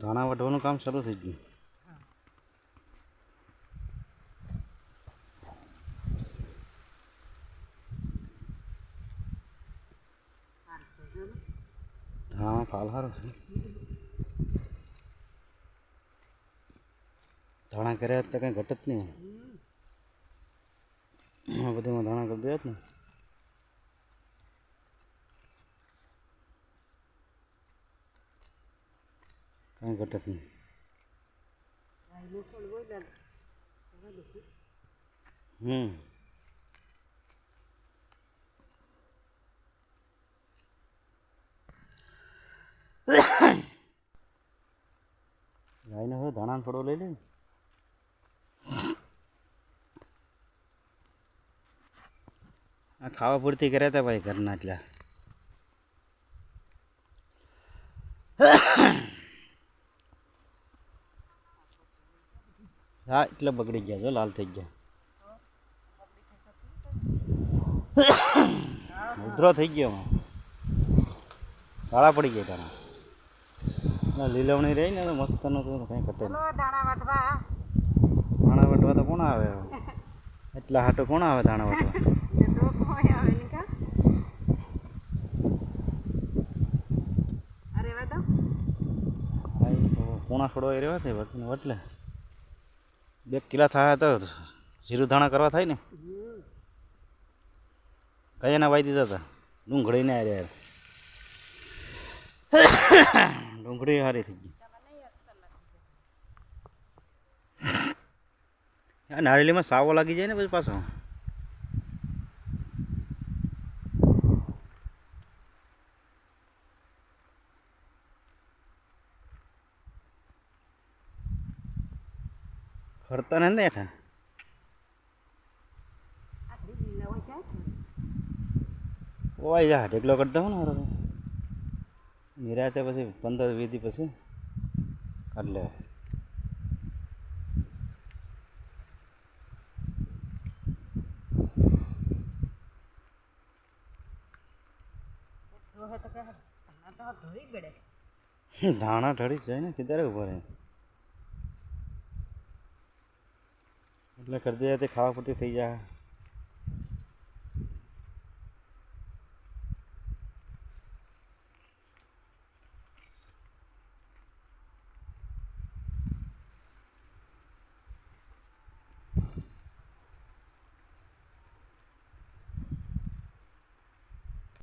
ધાણા વઢવાનું કામ શરૂ થઈ ગયું. હા ફાલ સારો છે. ધાણા કર્યા તો કંઈ ઘટત નહીં બધું ધાણા કરી દે ને. કાંઈ ઘટક નહીં હમ. ગાયને હવે ધાણાનો થોડો લઈ લે. આ ખાવા પૂરતી કર્યા હતા ભાઈ ઘરના એટલા હા એટલે બગડી ગયા જો લાલ થઈ ગયા. ઉધરો થઈ ગયો. કાળા પડી ગયા તારા. લીલવણી રહી ને મસ્ત નતું તો કંઈ ઘટે દાણા વાટવા. તો કોણ આવે? એટલા હાટો કોણ આવે ધાણા વટવા? તો કોઈ આવે નહીં કા? અરે વાતો હા, ઈ તો પૂણા છોડવા એ રહેવા છે વટલે બે કિલા થાય તો જીરું ધાણા કરવા થાય ને? કયાના વાઈ દીધા હતા ડુંગળીને આ રહ્યા ડુંગળી સારી થઈ ગઈ. નાળેલીમાં સાવો લાગી જાય ને પછી પાછો? ખરતા ને જાય ઓવાઈ જા ઢેકલો કરી દઉં ને હારો નિરાતે પછી પંદર વીસ પછી કાઢી લે જોહે તો કહે આ તો ધોઈ ગળે. ધાણા ઢળી જાય ને કીધારે ઊભો રહે. એટલે કરી દે તે ખાવા પૂરતી થઈ જાય.